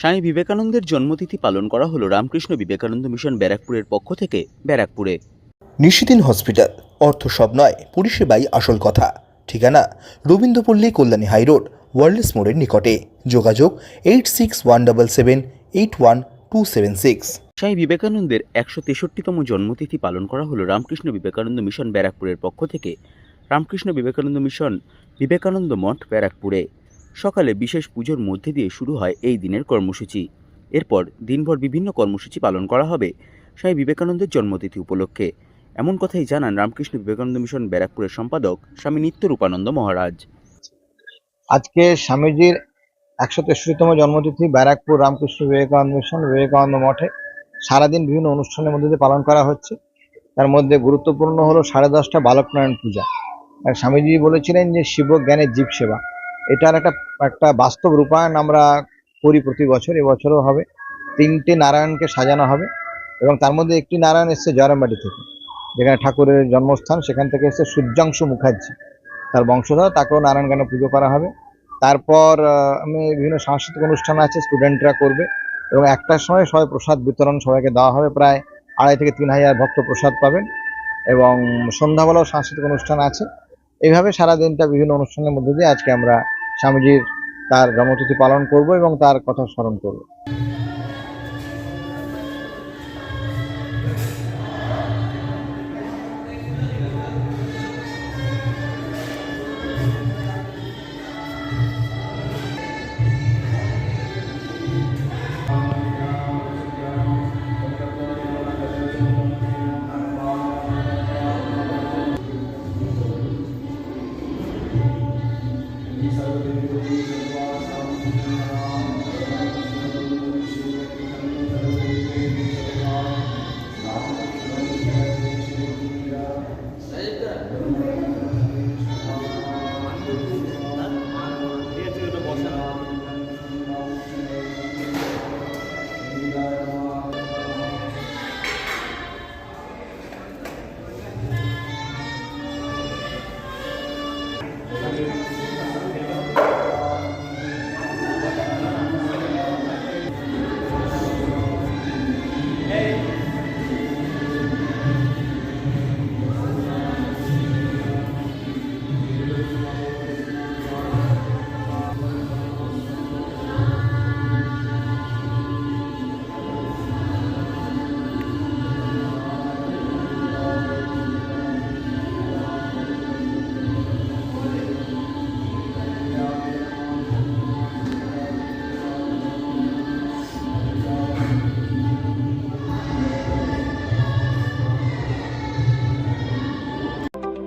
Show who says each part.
Speaker 1: স্বামী বিবেকানন্দের জন্মতিথি পালন করা হলো রামকৃষ্ণ বিবেকানন্দ মিশন ব্যারাকপুরের পক্ষ থেকে ব্যারাকপুরে।
Speaker 2: নিশিদিন হসপিটাল অর্থ সব নয় পরিষেবাই আসল কথা। ঠিকানা রবীন্দ্রপল্লী কল্যাণী হাইরোড ওয়ার্ল্ডস মোড়ের নিকটে। যোগাযোগ eight six one double seven eight one two seven six.
Speaker 1: Swami বিবেকানন্দের একশো তেষট্টিতম জন্মতিথি পালন করা হলো রামকৃষ্ণ বিবেকানন্দ মিশন ব্যারাকপুরের পক্ষ থেকে। রামকৃষ্ণ বিবেকানন্দ মিশন বিবেকানন্দ মঠ ব্যারাকপুরে। সকালে বিশেষ পুজোর মধ্যে দিয়ে শুরু হয় এই দিনের কর্মসূচি। এরপর দিনভর বিভিন্ন কর্মসূচি পালন করা হবে স্বামী বিবেকানন্দের জন্মতিথি উপলক্ষে। এমন কথাই জানান রামকৃষ্ণ বিবেকানন্দ মিশন ব্যারাকপুরের সম্পাদক স্বামী নিত্যরূপানন্দ মহারাজ।
Speaker 3: আজকে স্বামীজির একশো তেষট্টিতম জন্মতিথি ব্যারাকপুর রামকৃষ্ণ বিবেকানন্দ মিশন বিবেকানন্দ মঠে। সারাদিন বিভিন্ন অনুষ্ঠানের মধ্যে দিয়ে পালন করা হচ্ছে। তার মধ্যে গুরুত্বপূর্ণ হলো সাড়ে দশটা বালকনারায়ণ পূজা। আর স্বামীজি বলেছিলেন যে শিব জ্ঞানের জীব সেবা। এটার একটা একটা বাস্তব রূপায়ণ আমরা করি প্রতি বছর, এবছরও হবে। তিনটে নারায়ণকে সাজানো হবে এবং তার মধ্যে একটি নারায়ণ এসছে জয়রামবাটি থেকে। যেখানে ঠাকুরের জন্মস্থান, সেখান থেকে এসছে সূর্যাংশু মুখার্জি। তার বংশধর, তাকেও নারায়ণ গানে পুজো করা হবে। তারপর আমি বিভিন্ন সাংস্কৃতিক অনুষ্ঠান আছে, স্টুডেন্টরা করবে এবং একটার সময় সবাই প্রসাদ বিতরণ সবাইকে দেওয়া হবে। প্রায় আড়াই থেকে তিন হাজার ভক্ত প্রসাদ পাবেন এবং সন্ধ্যাবেলাও সাংস্কৃতিক অনুষ্ঠান আছে। এইভাবে সারা দিনটা বিভিন্ন অনুষ্ঠানের মধ্যে দিয়ে আজকে আমরা স্বামীজির তার জন্মতিথি পালন করব এবং তার কথা স্মরণ করব। Thank you.